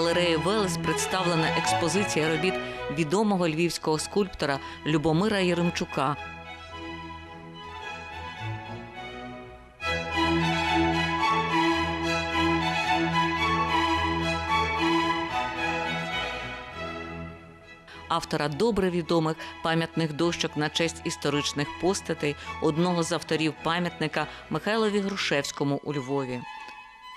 галереї Велес представлена експозиція робіт відомого львівського скульптора Любомира Єремчука. Автора добре відомих пам'ятних дощок на честь історичних постатей одного з авторів пам'ятника Михайлові Грушевському у Львові.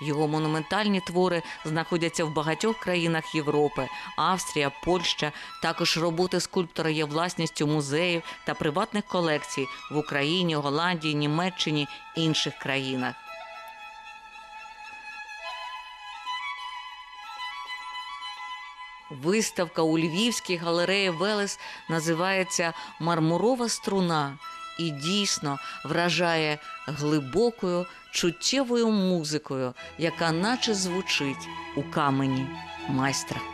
Його монументальні твори знаходяться в багатьох країнах Європи, Австрія, Польща. Також роботи скульптора є власністю музеїв та приватних колекцій в Україні, Голландії, Німеччині інших країнах. Виставка у Львівській галереї Велес називається Мармурова струна і дійсно вражає глибокою чуттєвою музикою, яка наче звучить у камені майстра.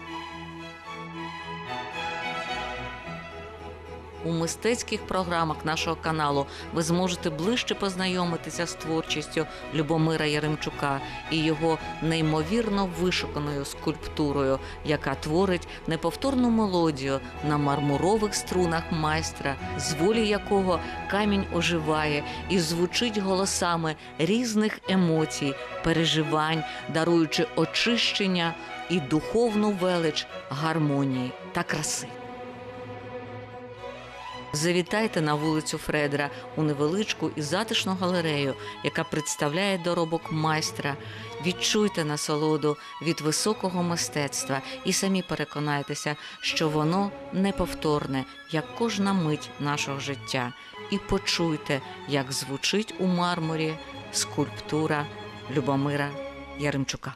У мистецьких програмах нашого каналу ви зможете ближче познайомитися з творчістю Любомира Яремчука і його неймовірно вишуканою скульптурою, яка творить неповторну мелодію на мармурових струнах майстра, з волі якого камінь оживає і звучить голосами різних емоцій, переживань, даруючи очищення і духовну велич гармонії та краси. Завітайте на вулицю Фредера у невеличку і затишну галерею, яка представляє доробок майстра. Відчуйте насолоду від високого мистецтва і самі переконайтеся, що воно неповторне, як кожна мить нашого життя. І почуйте, як звучить у мармурі скульптура Любомира Яремчука.